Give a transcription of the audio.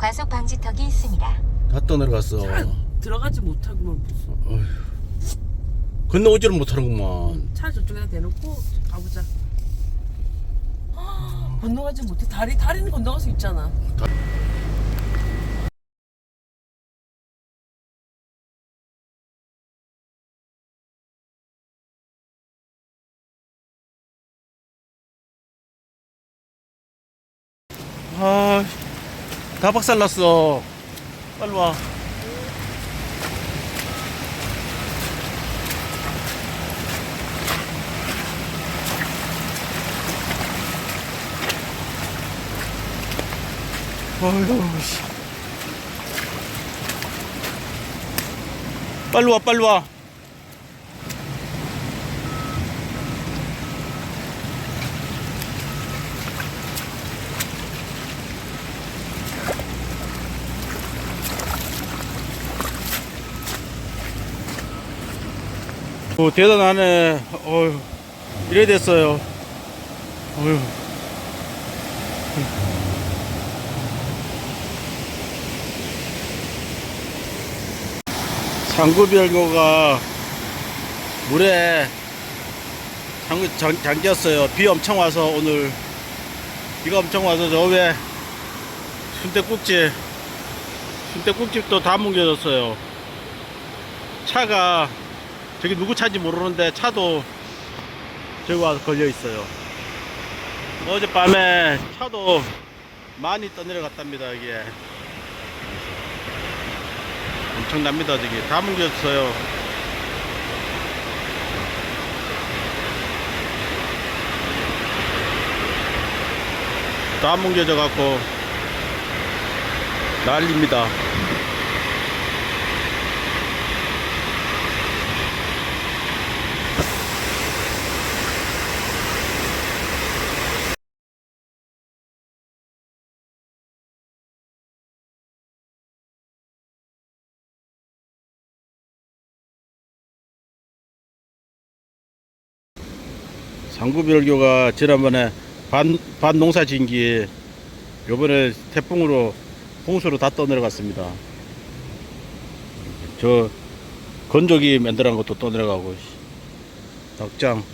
과속 방지턱이 있습니다. 다 떠내려갔어. 들어가지 못하고만 무슨 어휴. 건너오지를 못하는구만. 차 저쪽에다 대놓고 가보자. 건너가지 못해. 다리 다리는 건너갈 수 있잖아. 아, 다 박살났어. 빨리 와. 어휴, 씨. 빨리 와, 빨리 와. 오, 대단하네. 어휴, 이래 됐어요. 어휴. 상구별고가 물에 잠, 잠, 잠겼어요. 비 엄청 와서 오늘 비가 엄청 와서 저 위에 순대국집 순대국집도 다 뭉개졌어요. 차가 저기 누구 차인지 모르는데 차도 저기 와서 걸려 있어요. 어젯밤에 차도 많이 떠내려갔답니다, 이게. 엄청납니다, 저기. 다 뭉개졌어요. 다 뭉개져 갖고 난립니다. 상구별교가 지난번에 반, 반 농사 진기 요번에 태풍으로 홍수로 다 떠내려갔습니다. 저 건조기 만들어간 것도 떠내려가고 씨. 덕장